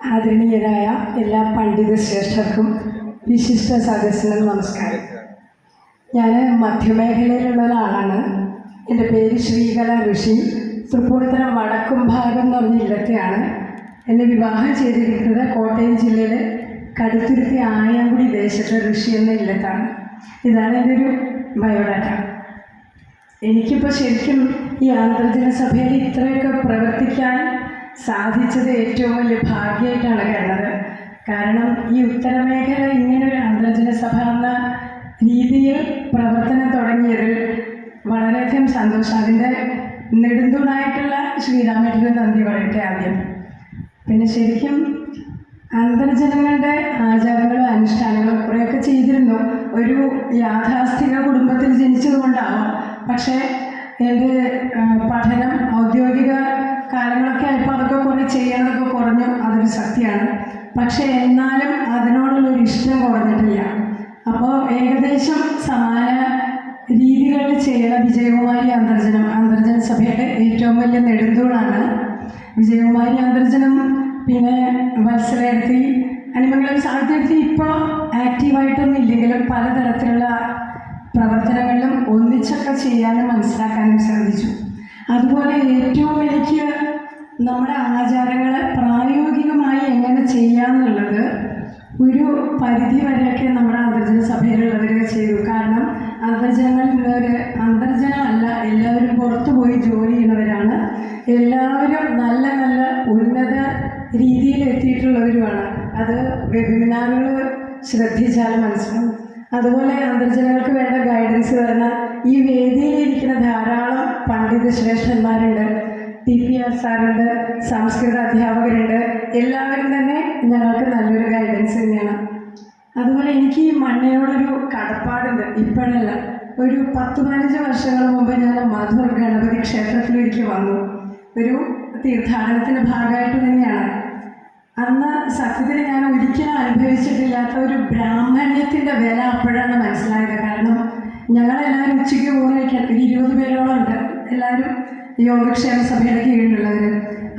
ആദരണീയരായ എല്ലാ പണ്ഡിത ശ്രേഷ്ഠർക്കും വിശിഷ്ട സദസ്സിനും നമസ്കാരം. ഞാൻ മധ്യമേഖലയിലുള്ള ഒരാളാണ് എന്റെ പേര് ശ്രീകല ഋഷി. തൃപ്പൂണിത്തറ വടക്കും ഭാഗം എന്ന് പറഞ്ഞ ഇല്ലത്തെയാണ് എന്നെ വിവാഹം ചെയ്തിരിക്കുന്നത് കോട്ടയം ജില്ലയിലെ കടുത്തുരുത്തി ആയാങ്കുടി ദേശത്തെ ഋഷി എന്ന ഇല്ലത്താണ്. ഇതാണ് എന്റെ ഒരു ബയോഡാറ്റ. എനിക്കിപ്പോൾ ശരിക്കും ഈ ആന്തർജന സഭയിൽ ഇത്രയൊക്കെ പ്രവർത്തിക്കാൻ സാധിച്ചത് ഏറ്റവും വലിയ ഭാഗ്യമായിട്ടാണ് കരുതുന്നത്. കാരണം ഈ ഉത്തരമേഖല ഇങ്ങനൊരു അന്തർജന സഭ എന്ന രീതിയിൽ പ്രവർത്തനം തുടങ്ങിയതിൽ വളരെയധികം സന്തോഷം. അതിന്റെ നെടുന്തൂണായിട്ടുള്ള ശ്രീരാമേട്ടന് നന്ദി പറയട്ടെ ആദ്യം. പിന്നെ ശരിക്കും അന്തർജനങ്ങളുടെ ആചാരങ്ങളും അനുഷ്ഠാനങ്ങളും കുറേയൊക്കെ ചെയ്തിരുന്നു. ഒരു യാഥാസ്ഥിക കുടുംബത്തിൽ ജനിച്ചതുകൊണ്ടാവാം. പക്ഷേ എന്റെ പഠനം ഔദ്യോഗിക കാലങ്ങളൊക്കെ ആയപ്പോൾ അതൊക്കെ കുറേ ചെയ്യാനൊക്കെ കുറഞ്ഞു അതൊരു സത്യമാണ് പക്ഷേ എന്നാലും അതിനോടുള്ളൊരു ഇഷ്ടം കുറഞ്ഞിട്ടില്ല. അപ്പോൾ ഏകദേശം സമാന രീതികളിൽ ചെയ്യുന്ന വിജയകുമാരി അന്തർജനം അന്തർജന സഭയുടെ ഏറ്റവും വലിയ നെടുന്തൂണാണ് വിജയകുമാരി അന്തർജനം. പിന്നെ മത്സരത്തി അനിമംഗളം സാഹിത്യത്തിൽ ഇപ്പോൾ ആക്റ്റീവായിട്ടൊന്നും ഇല്ലെങ്കിലും പലതരത്തിലുള്ള ചെയ്യാനും മനസ്സിലാക്കാനും ശ്രദ്ധിച്ചു. അതുപോലെ ഏറ്റവും എനിക്ക് നമ്മുടെ ആചാരങ്ങളെ പ്രായോഗികമായി എങ്ങനെ ചെയ്യാമെന്നുള്ളത് ഒരു പരിധി വരെയൊക്കെ നമ്മുടെ അന്തർജന സഭയിലുള്ളവർ ചെയ്തു. കാരണം അന്തർജനങ്ങളിലുള്ളവർ അന്തർജനമല്ല എല്ലാവരും പുറത്തു പോയി ജോലി ചെയ്യുന്നവരാണ്. എല്ലാവരും നല്ല നല്ല ഉന്നത രീതിയിൽ എത്തിയിട്ടുള്ളവരുമാണ് അത് വെബിനാറുകൾ ശ്രദ്ധിച്ചാൽ മനസ്സിലാവും. അതുപോലെ അന്തർജനങ്ങൾക്ക് വേണ്ട ഗൈഡൻസ് തരുന്ന ഈ വേദിയിൽ ഇരിക്കുന്ന ധാരാളം പണ്ഡിത ശ്രേഷ്ഠന്മാരുണ്ട്. ടി പി ആർ സാറുണ്ട് സംസ്കൃത അധ്യാപകരുണ്ട്. എല്ലാവരും തന്നെ ഞങ്ങൾക്ക് നല്ലൊരു ഗൈഡൻസ് തന്നെയാണ്. അതുപോലെ എനിക്ക് ഈ മണ്ണിനോടൊരു കടപ്പാടുണ്ട് ഇപ്പോഴല്ല. ഒരു പത്ത് പതിനഞ്ച് വർഷങ്ങൾ മുമ്പ് ഞാൻ മധുർ ഗണപതി ക്ഷേത്രത്തിലേക്ക് വന്നു. ഒരു തീർത്ഥാടനത്തിന്റെ ഭാഗമായിട്ട് തന്നെയാണ്. അന്ന് സത്യത്തിൽ ഞാൻ ഒരിക്കലും അനുഭവിച്ചിട്ടില്ലാത്ത ഒരു ബ്രാഹ്മണ്യത്തിന്റെ വില അപ്പോഴാണ് മനസ്സിലായത്. കാരണം ഞങ്ങളെല്ലാവരും ഉച്ചയ്ക്ക് പോകുന്നതൊക്കെ ഇരുപത് പേരോളം ഉണ്ട്. എല്ലാവരും യോഗക്ഷേമ സഭയുടെ കീഴിലുള്ളവർ.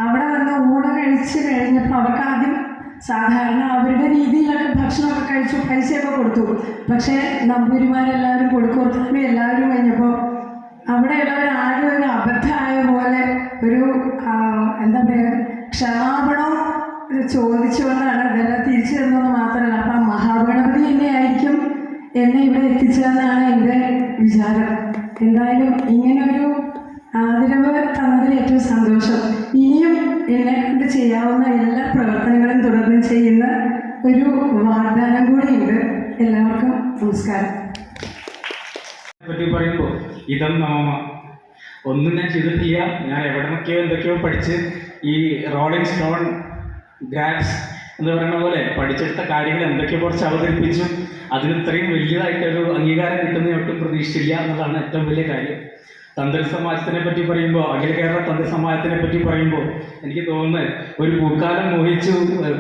അവിടെ വന്ന് ഊണ് കഴിച്ച് കഴിഞ്ഞപ്പോൾ അവർക്ക് ആദ്യം സാധാരണ അവരുടെ രീതിയിലൊക്കെ ഭക്ഷണമൊക്കെ കഴിച്ചു പൈസയൊക്കെ കൊടുത്തു. പക്ഷേ നമ്പൂരിമാരെല്ലാവരും കൊടുക്കും. എല്ലാവരും കഴിഞ്ഞപ്പോൾ അവിടെയുള്ളവർ ആകെ ഒരു അബദ്ധമായ പോലെ ഒരു എന്താ പറയുക ക്ഷമാപണം ചോദിച്ചുകൊണ്ടാണ് ഇതെല്ലാം തിരിച്ചു തന്നത് മാത്രമല്ല. അപ്പം മഹാഗണപതി തന്നെയായിരിക്കും എന്നെ ഇവിടെ എത്തിച്ചതെന്നാണ് എന്റെ വിചാരം. എന്തായാലും ഇങ്ങനൊരു ആദരവ് തന്നതിൽ ഏറ്റവും സന്തോഷം. ഇനിയും എന്നെ കൊണ്ട് ചെയ്യാവുന്ന എല്ലാ പ്രവർത്തനങ്ങളും തുടർന്ന് ചെയ്യുന്ന ഒരു വാഗ്ദാനം കൂടിയുണ്ട്. എല്ലാവർക്കും നമസ്കാരം. പറ്റി ഇതം നമമ. ഒന്നും ഞാൻ ചെയ്തിട്ടില്ല. ഞാൻ എവിടെ നിന്നൊക്കെയോ എന്തൊക്കെയോ പഠിച്ച് ഈ റോളിംഗ് സ്റ്റോൺ ഗ്രാപ്സ് എന്ന് പറയുന്ന പോലെ പഠിച്ചെടുത്ത കാര്യങ്ങൾ എന്തൊക്കെ കുറച്ച് അവതരിപ്പിച്ചു അതിന് ഇത്രയും വലിയതായിട്ടൊരു അംഗീകാരം കിട്ടുന്ന ഒട്ടും പ്രതീക്ഷിച്ചില്ല എന്നതാണ് ഏറ്റവും വലിയ കാര്യം. തന്ത്രി സമാജത്തിനെ പറ്റി പറയുമ്പോൾ അഖില കേരള തന്ത്രി സമാജത്തിനെ പറ്റി പറയുമ്പോൾ എനിക്ക് തോന്നുന്നത് ഒരു പൂക്കാലം മോഹിച്ചു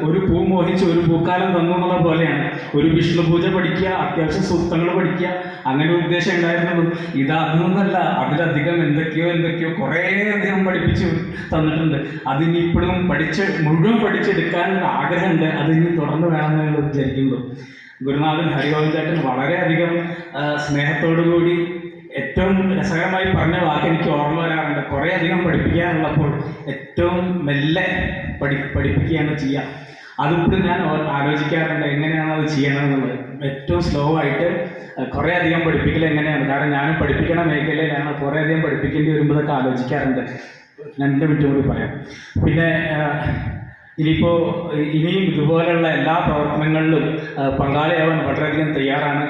ഒരു പൂ മോഹിച്ചു ഒരു പൂക്കാലം തന്നു എന്നുള്ള പോലെയാണ്. ഒരു വിഷ്ണു പൂജ പഠിക്കുക അത്യാവശ്യം സൂക്തങ്ങൾ പഠിക്കുക അങ്ങനെ ഉദ്ദേശം ഉണ്ടായിരുന്നുള്ളൂ ഇത് അതൊന്നല്ല അതിലധികം എന്തൊക്കെയോ എന്തൊക്കെയോ കുറേ അധികം പഠിപ്പിച്ചു തന്നിട്ടുണ്ട്. അതിനി ഇപ്പോഴും പഠിച്ച് മുഴുവൻ പഠിച്ചെടുക്കാനുള്ള ആഗ്രഹമുണ്ട്. അതിനി തുടർന്ന് വേണമെന്ന് ഞങ്ങൾ വിചാരിക്കുന്നു. ഗുരുനാഥൻ ഹരിഗോവിന്ദേട്ടൻ വളരെയധികം സ്നേഹത്തോടുകൂടി സ്നേഹത്തോടു കൂടി ഏറ്റവും രസകരമായി പറഞ്ഞ വാക്ക് എനിക്ക് ഓർമ്മ വരാറുണ്ട്. കുറേ അധികം പഠിപ്പിക്കാനുള്ളപ്പോൾ ഏറ്റവും മെല്ലെ പഠി പഠിപ്പിക്കുകയാണ് ചെയ്യുക. അതിപ്പോഴും ഞാൻ ആലോചിക്കാറുണ്ട് എങ്ങനെയാണ് അത് ചെയ്യണമെന്നുള്ളത്. ഏറ്റവും സ്ലോ ആയിട്ട് കുറേ അധികം പഠിപ്പിക്കൽ എങ്ങനെയാണ്? കാരണം ഞാൻ പഠിപ്പിക്കണ മേഖലയിലാണ് കുറേ അധികം പഠിപ്പിക്കേണ്ടി വരുമ്പോഴൊക്കെ ആലോചിക്കാറുണ്ട്. എന്റെ വിട്ടു കൂടി പറയാം. പിന്നെ ഇനിയിപ്പോൾ ഇനിയും ഇതുപോലെയുള്ള എല്ലാ പ്രവർത്തനങ്ങളിലും പങ്കാളിയാവാൻ വളരെയധികം തയ്യാറാണ്.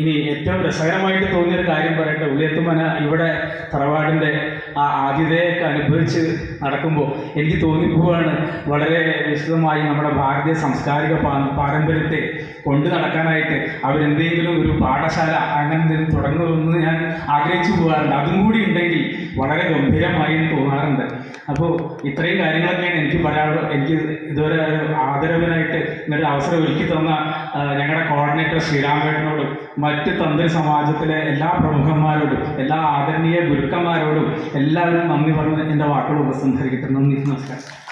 ഇനി ഏറ്റവും രസകരമായിട്ട് തോന്നിയൊരു കാര്യം പറയട്ടെ. ഉള്ളിയത്തുമന ഇവിടെ തറവാടിന്റെ ആ ആതിഥേയൊക്കെ അനുഭവിച്ച് നടക്കുമ്പോൾ എനിക്ക് തോന്നിപ്പോവാണ് വളരെ വിശദമായി നമ്മുടെ ഭാരതീയ സാംസ്കാരിക പാരമ്പര്യത്തെ കൊണ്ടു നടക്കാനായിട്ട് അവരെന്തെങ്കിലും ഒരു പാഠശാല അങ്ങനെ എന്തെങ്കിലും തുടങ്ങുമെന്ന് ഞാൻ ആഗ്രഹിച്ചു പോകാറുണ്ട്. അതും കൂടി ഉണ്ടെങ്കിൽ വളരെ ഗംഭീരമായി തോന്നാറുണ്ട്. അപ്പോൾ ഇത്രയും കാര്യങ്ങളൊക്കെയാണ് എനിക്ക് പറയാനുള്ളത്. എനിക്ക് ഇതുവരെ ആദരവിനായിട്ട് ഇങ്ങനൊരു അവസരം ഒരുക്കി തന്ന ഞങ്ങളുടെ കോർഡിനേറ്റർ ശ്രീരാമേട്ടനോടും മറ്റ് തന്ത്രി സമാജത്തിലെ എല്ലാ പ്രമുഖന്മാരോടും എല്ലാ ആദരണീയ ഗുരുക്കന്മാരോടും എല്ലാവരും നന്ദി പറഞ്ഞ് എന്റെ വാക്കുകൾ ഉപസംഹരിക്കട്ടെ. നന്ദി നമസ്കാരം.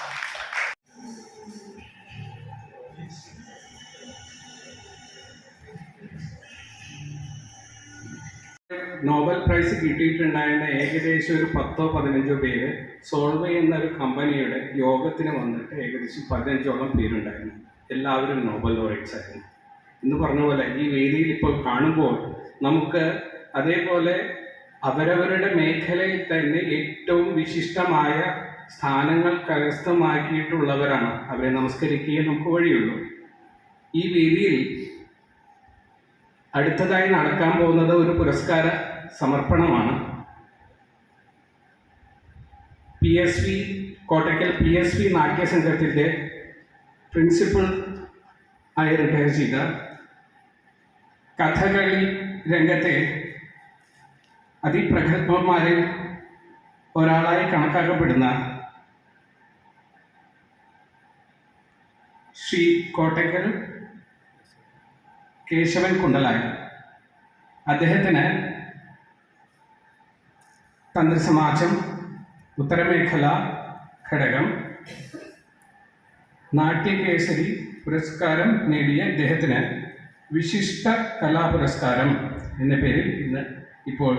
പ്രൈസ് കിട്ടിയിട്ടുണ്ടായിരുന്ന ഏകദേശം ഒരു പത്തോ പതിനഞ്ചോ പേര് സോൾവേ എന്നൊരു കമ്പനിയുടെ യോഗത്തിന് വന്നിട്ട് ഏകദേശം പതിനഞ്ചോളം പേരുണ്ടായിരുന്നു. എല്ലാവരും നോബൽ ലോറേറ്റ്സ് ആയിരുന്നു. എന്ന് പറഞ്ഞ പോലെ ഈ വേദിയിൽ ഇപ്പോൾ കാണുമ്പോൾ നമുക്ക് അതേപോലെ അവരവരുടെ മേഖലയിൽ തന്നെ ഏറ്റവും വിശിഷ്ടമായ സ്ഥാനങ്ങൾ കരസ്ഥമാക്കിയിട്ടുള്ളവരാണ് അവരെ നമസ്കരിക്കുകയും നമുക്ക് വഴിയുള്ളൂ. ഈ വേദിയിൽ അടുത്തതായി നടക്കാൻ പോകുന്നത് ഒരു പുരസ്കാര സമർപ്പണമാണ്. P S V Kottakkal P S V നാട്യസംഘത്തിന്റെ principal ആയി റിട്ടയർ ചെയ്ത കഥകളി രംഗത്തെ അതിപ്രഗത്ഭന്മാരിൽ ഒരാളായി കണക്കാക്കപ്പെടുന്ന ശ്രീ കോട്ടയ്ക്കൽ കേശവൻ കുണ്ടലായ അദ്ദേഹത്തിന് തന്ത്രസമാജം ഉത്തരമേഖല ഘടകം നാട്യകേസരി പുരസ്കാരം നേടിയ ഇദ്ദേഹത്തിന് വിശിഷ്ട കലാ പുരസ്കാരം എന്ന പേരിൽ ഇന്ന് ഇപ്പോൾ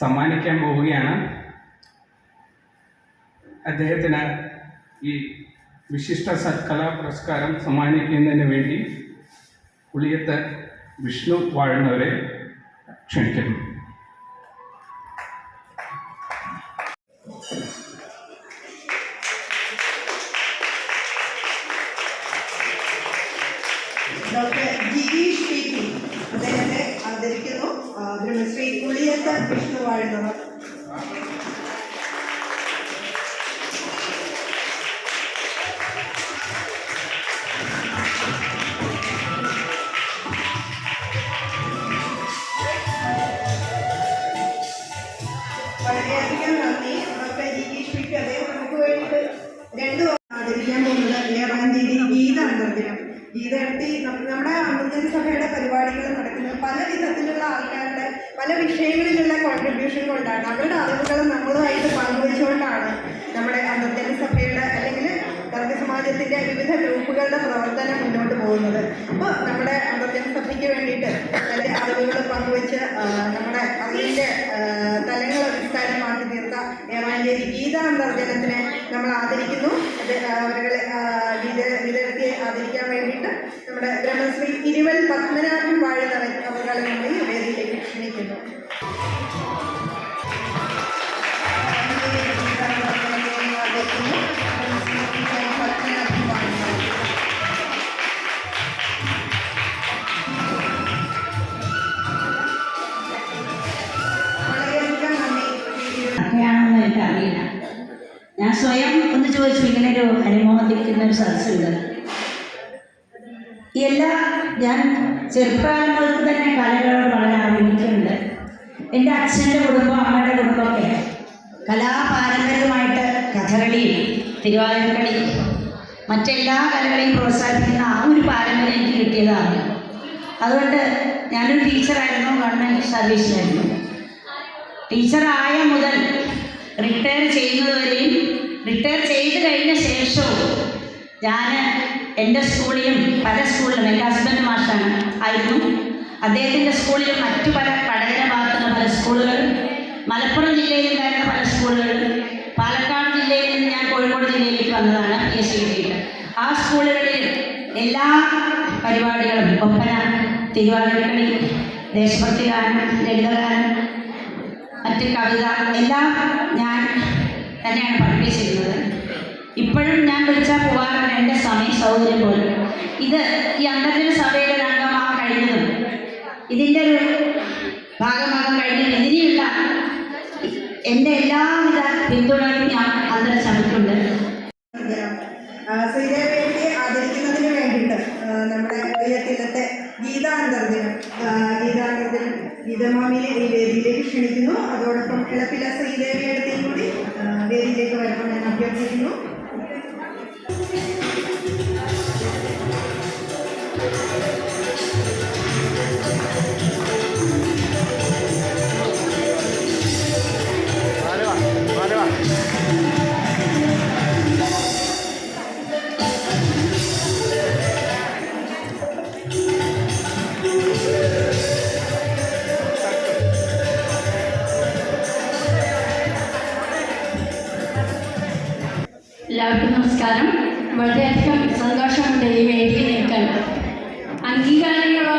സമ്മാനിക്കാൻ പോവുകയാണ്. അദ്ദേഹത്തിന് ഈ വിശിഷ്ട കലാ പുരസ്കാരം സമ്മാനിക്കുന്നതിന് വേണ്ടി ഉളിയത്ത് വിഷ്ണു വാഴുന്നവരെ ക്ഷണിക്കുന്നു. ഡോക്ടർ ജിഗീഷ് പി അദ്ദേഹത്തെ ആദരിക്കുന്നു. ആ, ബ്രഹ്മശ്രീ ഉളിയത്ത് വിഷ്ണു വാഴുന്നവർ. കോൺട്രിബ്യൂഷൻ കൊണ്ടാണ് അവരുടെ അറിവുകൾ നമ്മളുമായിട്ട് പങ്കുവെച്ചുകൊണ്ടാണ് നമ്മുടെ അമൃതജന സഭയുടെ അല്ലെങ്കിൽ തർക്ക സമാജത്തിന്റെ വിവിധ ഗ്രൂപ്പുകളുടെ പ്രവർത്തനം മുന്നോട്ട് പോകുന്നത്. അപ്പോൾ നമ്മുടെ അന്തർജന സഭയ്ക്ക് വേണ്ടിയിട്ട് നല്ല അറിവുകൾ പങ്കുവെച്ച് നമ്മുടെ ആ, തലങ്ങൾ വിസ്താരമാക്കി തീർത്ത ഏവാഞ്ചേരി ഗീത അന്തർജനത്തിനെ നമ്മൾ ആദരിക്കുന്നു. അവരുടെ ഗീതത്തെ ആദരിക്കാൻ വേണ്ടിയിട്ട് നമ്മുടെ ബ്രഹ്മശ്രീ ഇരുവൽ പത്മനാഭൻ വാഴുന്നവൻ അവരുടെ നമ്മൾ ഈ വേദിയിലേക്ക് ക്ഷണിക്കുന്നു. അനുമോദിക്കുന്ന ഒരു സദസ്സുണ്ട്. എല്ലാ ഞാൻ ചെറുപ്പകാലം മുതൽക്ക് തന്നെ കലകളോട് വളരെ ആഗ്രഹിക്കുന്നുണ്ട്. എന്റെ അച്ഛന്റെ കുടുംബം അമ്മയുടെ കുടുംബമൊക്കെ കലാപാരമ്പര്യമായിട്ട് കഥകളിയും തിരുവാതിരക്കളി മറ്റെല്ലാ കലകളെയും പ്രോത്സാഹിപ്പിക്കുന്ന ആ ഒരു പാരമ്പര്യം എനിക്ക് കിട്ടിയതാണ്. അതുകൊണ്ട് ഞാനൊരു ടീച്ചറായിരുന്നു ഗവൺമെന്റ് സർവീസിലായിരുന്നു. ടീച്ചറായ മുതൽ റിട്ടയർ ചെയ്യുന്നതുവരെയും റിട്ടയർ ചെയ്ത് കഴിഞ്ഞ ശേഷവും ഞാൻ എന്റെ സ്കൂളിലും പല സ്കൂളിലും എന്റെ ഹസ്ബൻഡ് മാഷാണ് ആയിരുന്നു. അദ്ദേഹത്തിന്റെ സ്കൂളിലും മറ്റു പല പഠന ഭാഗത്തുള്ള പല സ്കൂളുകളും മലപ്പുറം ജില്ലയിൽ ഉണ്ടായിരുന്ന പല സ്കൂളുകളും പാലക്കാട് ജില്ലയിൽ നിന്ന് ഞാൻ കോഴിക്കോട് ജില്ലയിലേക്ക് വന്നതാണ് പി എസ് സി ആ സ്കൂളുകളിൽ എല്ലാ പരിപാടികളും ഒപ്പന തിരുവാതിരക്കളി ദേശഭക്തി ഗാനം ലളിതഗാനം മറ്റ് കവിത എല്ലാം ഞാൻ തന്നെയാണ് പഠിപ്പിച്ചിരുന്നത്. ഇപ്പോഴും ഞാൻ വിളിച്ചാൽ പോകാറുണ്ട് എന്റെ സമയം സൗകര്യം പോലും. ഇത് ഈ അന്തർജന സഭയുടെ രംഗമാകാൻ കഴിഞ്ഞതും. ഇതിന്റെ ഒരു ഭാഗമാകാൻ കഴിഞ്ഞതും ഇതിനെയുള്ള എന്റെ എല്ലാവിധ പിന്തുണയും ഞാൻ അന്തരം സഭയ്ക്കുണ്ട് ശ്രീദേവിയെ ആദരിക്കുന്നതിന് ഗീതമാമിനെ ഈ വേദിയിലേക്ക് ക്ഷണിക്കുന്നു. അതോടൊപ്പം ഇളപ്പില വേദിയിലേക്ക് 逆にの നമസ്കാരം. വളരെയധികം സന്തോഷമുണ്ട് ഈ വേദിയിൽ നിൽക്കാൻ. അംഗീകാരങ്ങളോ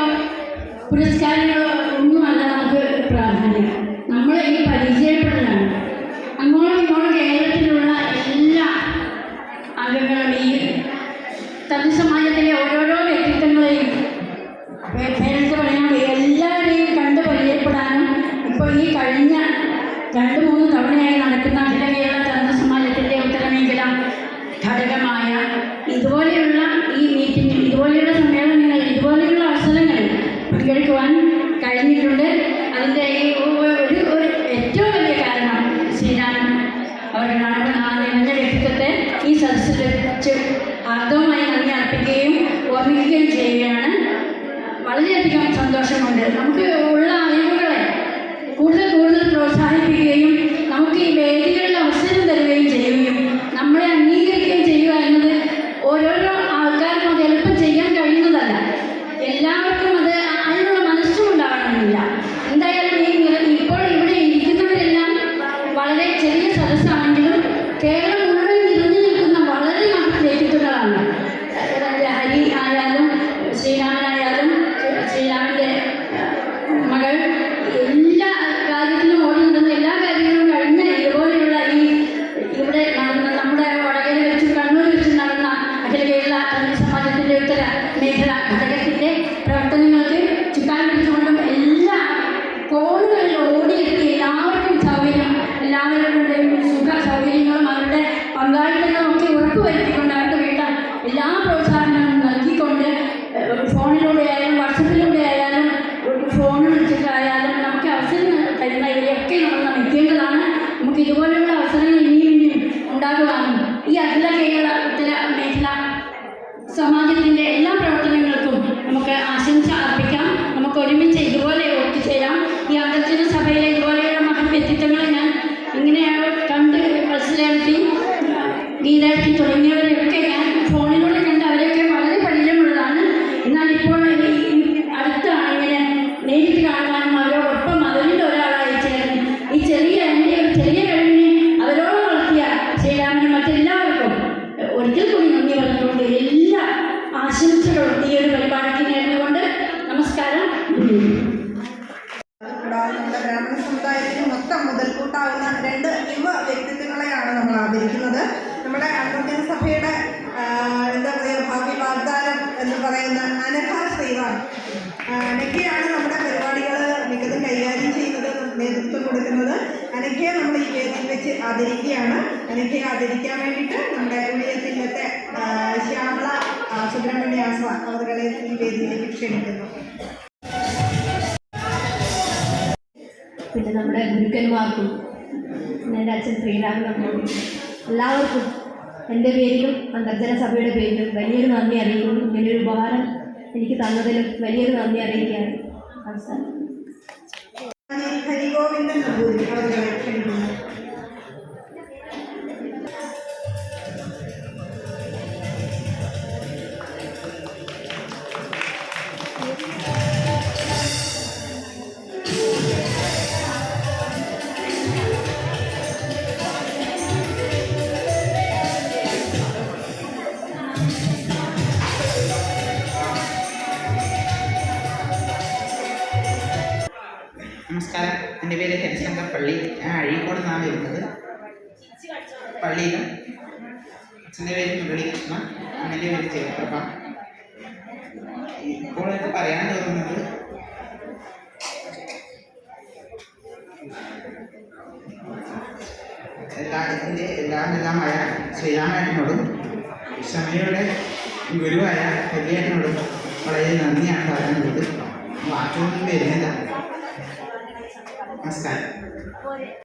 പുരസ്കാരങ്ങളോ ഒന്നുമല്ല നമുക്ക് പ്രാധാന്യം. നമ്മൾ ഈ പരിചയപ്പെടലാണ് അങ്ങോട്ടും ഇങ്ങോട്ടും കേരളത്തിലുള്ള എല്ലാ അംഗങ്ങളും ഈ ഓരോരോ വ്യക്തിത്വങ്ങളെയും കേരളത്തിൽ പറയാനുള്ള എല്ലാവരെയും കണ്ട് പരിചയപ്പെടാനും ഇപ്പോൾ ഈ കഴിഞ്ഞ രണ്ട് മൂന്ന് തവണയായി നടക്കുന്ന വെച്ച് ആർദ്രമായി നന്ദി അർപ്പിക്കുകയും ഓർമ്മിക്കുകയും ചെയ്യുകയാണ്. വളരെയധികം സന്തോഷമുണ്ട്. നമുക്ക് ഉള്ള ഈ അടച്ചിന് സഭയിലെ ഇതുപോലെയുള്ള മഹത് വ്യക്തിത്വങ്ങളെ ഞാൻ ഇങ്ങനെ കണ്ട് മനസ്സിലാക്കി ഗീതാക്കി തുടങ്ങിയവരെയൊക്കെ ഞാൻ ഫോണിലൂടെ കണ്ട് അവരെയൊക്കെ വളരെ പരിചയമുള്ളതാണ്. എന്നാൽ ഇപ്പോൾ അടുത്താണ് ഇങ്ങനെ നേരിട്ട് കാണാനും അവരോടൊപ്പം അതിന്റെ ഒരാളായി ചേർന്ന് ഈ ചെറിയ എന്റെ ഒരു ചെറിയ കഴിവിനെ അവരോട് വളർത്തിയ ശ്രീരാമനും മറ്റെല്ലാവർക്കും ഒരിക്കൽ കൂടി നന്ദി പറഞ്ഞുകൊണ്ട് എല്ലാ ആശംസകളും ഈ ഒരു പരിപാടിക്ക് നേർന്നുകൊണ്ട് നമസ്കാരം. ആദരിക്കാൻ വേണ്ടിയിട്ട് നമ്മുടെ ഉളിയത്തിലത്തെ ശ്യാമള സുബ്രഹ്മണ്യ ആസ്വ അവരുടെ ഈ വേദിയിലേക്ക് ക്ഷണിക്കുന്നു. പിന്നെ നമ്മുടെ ഗുരുക്കന്മാർക്കും പിന്നെ എന്റെ അച്ഛൻ ശ്രീരാമൻ എല്ലാവർക്കും എന്റെ പേരിലും അന്തർജന സഭയുടെ പേരിലും വലിയൊരു നന്ദി അറിയിക്കുന്നു. ഇങ്ങനെയൊരു ഉപഹാരം എനിക്ക് തന്നതിലും വലിയൊരു നന്ദി അറിയിക്കുകയാണ്. അവസാനം. ഹരിഗോവിന്ദൻ നമ്പൂതിരി അവരുടെ ക്ഷണിക്കുന്നു. പള്ളിയിലും. അച്ഛന്റെ പേര് മുരളീകൃഷ്ണ അമ്മന്റെ പേര് ജയപ്രഭ. ഇപ്പോൾ എനിക്ക് പറയാൻ തോന്നുന്നത് എല്ലാ ഇതിന്റെ എല്ലാം എല്ലാമായ ശ്രീരാമേട്ടനോടും ക്ഷമയുടെ ഗുരുവായ ഹരിയേട്ടനോടും വളരെ നന്ദിയാണ് പറയാനുള്ളത് വാക്കുകളൊന്നും വരുന്നില്ല. നമസ്കാരം.